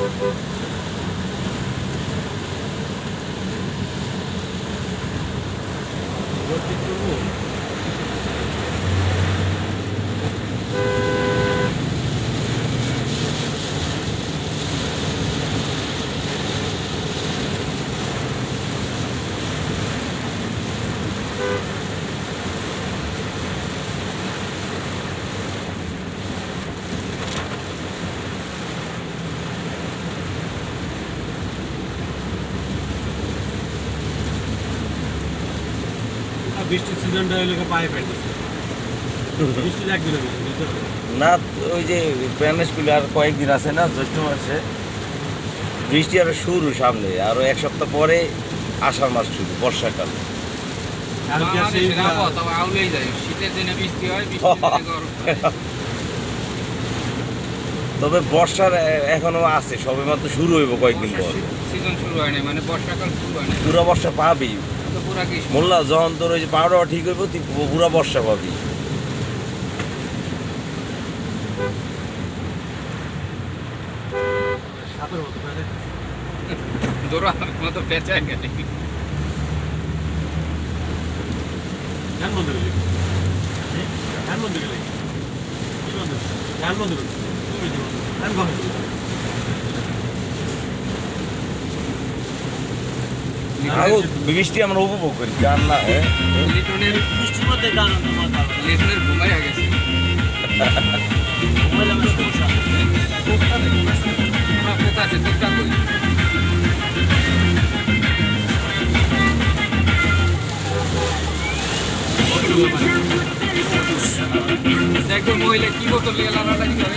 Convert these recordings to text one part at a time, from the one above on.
আর বৃষ্টির সিজনটা হলে পায়ে ফেলতেছে। বৃষ্টি লাগবে না? না ওই যে প্যানেজ স্কুলে আর কয়েকদিন আছে না জ্যৈষ্ঠ মাসে। বৃষ্টি আরও শুরু সামনে আরও এক সপ্তাহ পরে আষাঢ় মাস শুরু বর্ষাকাল। তবে আউলেই যায়। শীতের দিনে বৃষ্টি বৃষ্টির দিনে গরম। তবে বর্ষার এখনও আছে সবে মাত্র শুরু হইব কয়েকদিন পর। সিজন শুরু হয়নি মানে বর্ষাকাল শুরু হয়নি পুরা বর্ষা পাবি তো পুরা গ্রীষ্ম মোল্লা যখন তোর ওই যে পাউডার ঠিক হইব তুই পুরা বর্ষা পাবি। সাপের মতো ফেলে। দৌড়ানোর মতো গেলে ধ্যান বন্ধ ধ্যান বন্ধ? ধ্যান ধ্যান বন্ধ দিছি। বৃষ্টি আমরা উপভোগ করি গান না লিটনের গান। লিটনের ঘুমাই গেছে দেখো মহিলা, কি লাগালাগি করে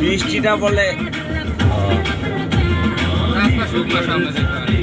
বৃষ্টিটা বলে রাস্তা শুকনো